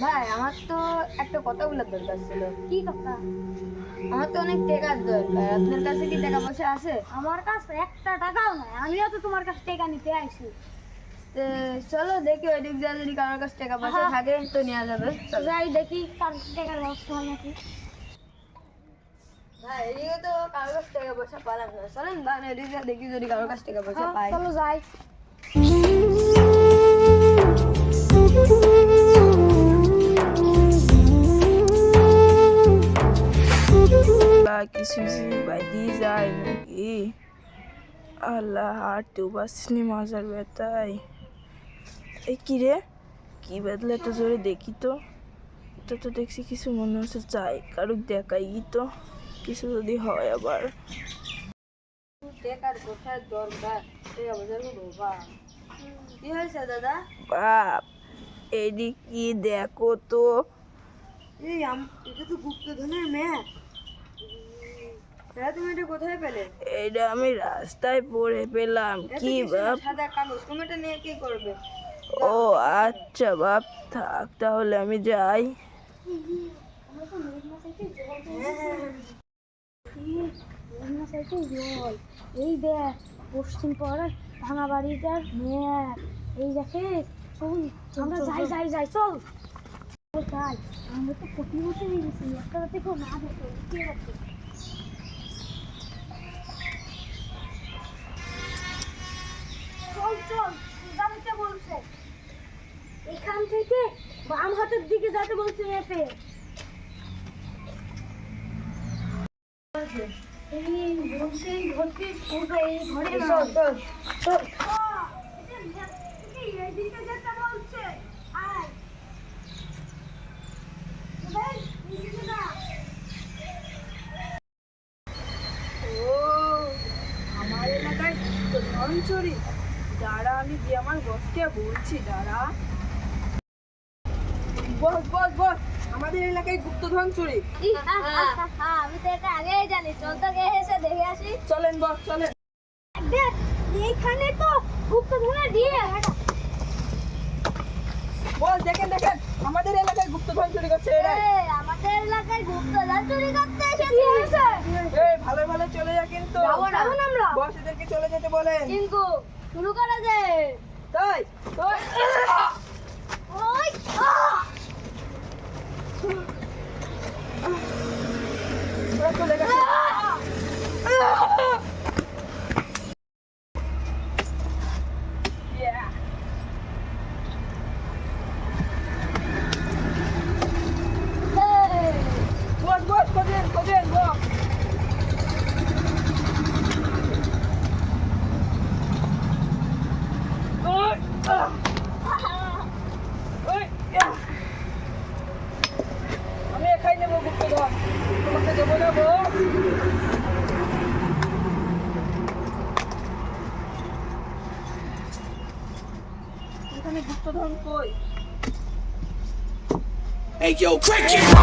ভাই আমার তো একটা কথা বলার দরকার ছিল। কি কথা? আমার তো অনেক টাকার দরকার। আপনার কাছে কি টাকা পয়সা আছে? আমার কাছে একটা টাকাও নাই। আমিও তো তোমার কাছে টাকা নিতে আইছি তো চলো দেখি ওই দিক দিয়ে যদি কারোর কাছে টাকা পয়সা হ্যাঁ। থাকে তো নেওয়া যাবে। যাই দেখি কার টাকার ব্যবস্থা হয় নাকি। ভাই এদিকে তো কারোর কাছে টাকা পয়সা পালাম না। চলেন ভাই এদিক দেখি যদি কারোর কাছে টাকা পয়সা হ্যাঁ, পাই। চলো যাই। কিছু বাদি যায় নাকি আল্লাহ হাঁটতেও পারছিনি মাজার ব্যথায় এই কি রে কি বেদলে এত জোরে দেখি তো তো তো দেখছি কিছু মনে হচ্ছে চাই কারুক দেখাই তো কিছু যদি হয় আবার বাপ এদিক কি দেখো তো এই এটা তো গুপ্তধনের ম্যাপ তুমি এটা কোথায় পেলে? এটা আমি রাস্তায় পড়ে পেলাম। কি বাপ? সাদা কাগজ তুমি এটা নিয়ে কি করবে? ও আচ্ছা বাপ থাক তাহলে আমি যাই। মেঘনা সাইতে জল এই দেখ পশ্চিম পাড়ার ভাঙা বাড়িটার ম্যাপ এই দেখে চল আমরা যাই যাই যাই চল। যাই আমরা তো প্রতি বছর গেছি একটা রাতে কেউ না দেখে এখান থেকে বাম হাতের দিকে যেতে বলছে। ও, আমার এলাকায় দাঁড়া, আমি গিয়ে আমার বসকে বলছি, দাঁড়া বস বস বস। আমাদের এলাকায় গুপ্তধন চুরি। আমি তো এটা আগেই জানি। চল তো গে এসে দেখে আসি। চলেন বস চলেন। দেখ এইখানে তো গুপ্ত ধরে দিয়ে বস দেখেন দেখেন। আমাদের এলাকায় গুপ্তধন চুরি করছে এরা আমাদের এলাকায় গুপ্তধন চুরি করতে এসেছে। এই ভালো ভালো চলে যা কিন্তু। যাব না। আমরা? বস এদেরকে চলে যেতে বলেন। কিন্তু শুরু করা যে তাই? এখানে গুপ্তধন কই Hey yo, crank it!